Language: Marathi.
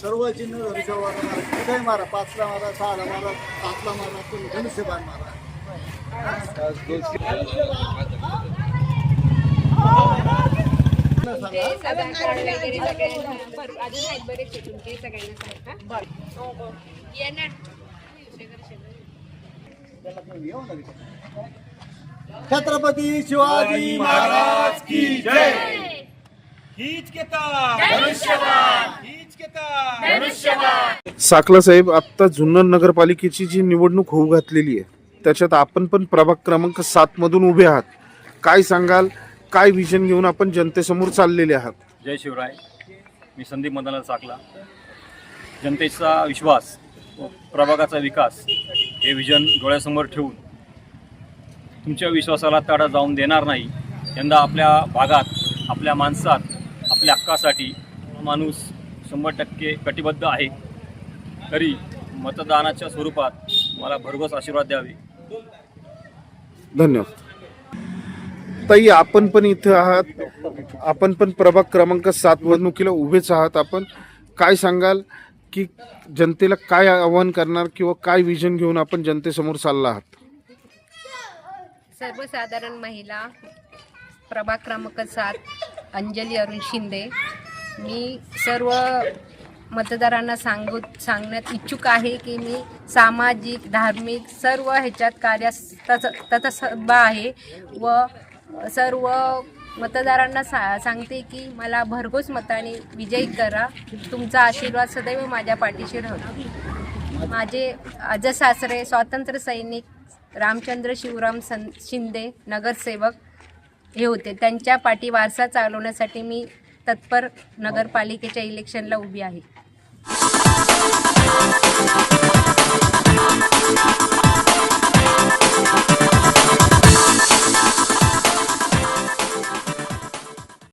सर्व चिन्ह धनुष्य मारा कुठेही मारा पाचला मारा सहाला मारा सातला मारा तुम्ही धनुष्यबाण मारा. छत्रपती शिवाजी महाराज की जय. हीच साकला साहेब आत्ता जुन्नर नगरपालिकेची जी निवडणूक होऊ घातलेली आहे त्याच्यात आपण पण प्रभाग क्रमांक सात मधून उभे आहात. काय सांगाल? काय विजन घेऊन आपण जनतेसमोर चाललेले आहात? जय शिवराय. मी संदीप मदनलाल साकला. जनतेचा विश्वास व प्रभागाचा विकास हे विजन डोळ्यासमोर ठेवून तुमच्या विश्वासाला तडा जाऊन देणार नाही. यंदा आपल्या भागात आपल्या माणसात आपल्या हक्कासाठी माणूस शंभर टक्के कटिबद्ध आहे. तरी मतदानाच्या स्वरूपात मला भरघोस आशीर्वाद द्यावे. धन्यवाद. ताई आपण पण इथं आहात. आपण पण प्रभाग क्रमांक सात निवडणुकीला उभेच आहात. आपण काय सांगाल की जनतेला काय आव्हान करणार किंवा काय विजन घेऊन आपण जनतेसमोर चालला आहात? सर्वसाधारण महिला प्रभाग क्रमांक सात. अंजली अरुण शिंदे. मी सर्व मतदारांना सांगू सांगण्यात इच्छुक आहे की मी सामाजिक धार्मिक सर्व ह्याच्यात कार्यास तस तत्सभा आहे व सर्व मतदारांना सा सांगते की मला भरघोस मताने विजयी करा. तुमचा आशीर्वाद सदैव माझ्या पाठीशी राहतो. माझे आजसासरे सासरे स्वातंत्र्य सैनिक रामचंद्र शिवराम सन शिंदे नगरसेवक हे होते. त्यांच्या पाठी वारसा चालवण्यासाठी मी तत्पर नगरपालिकेच्या इलेक्शनला उभी आहे.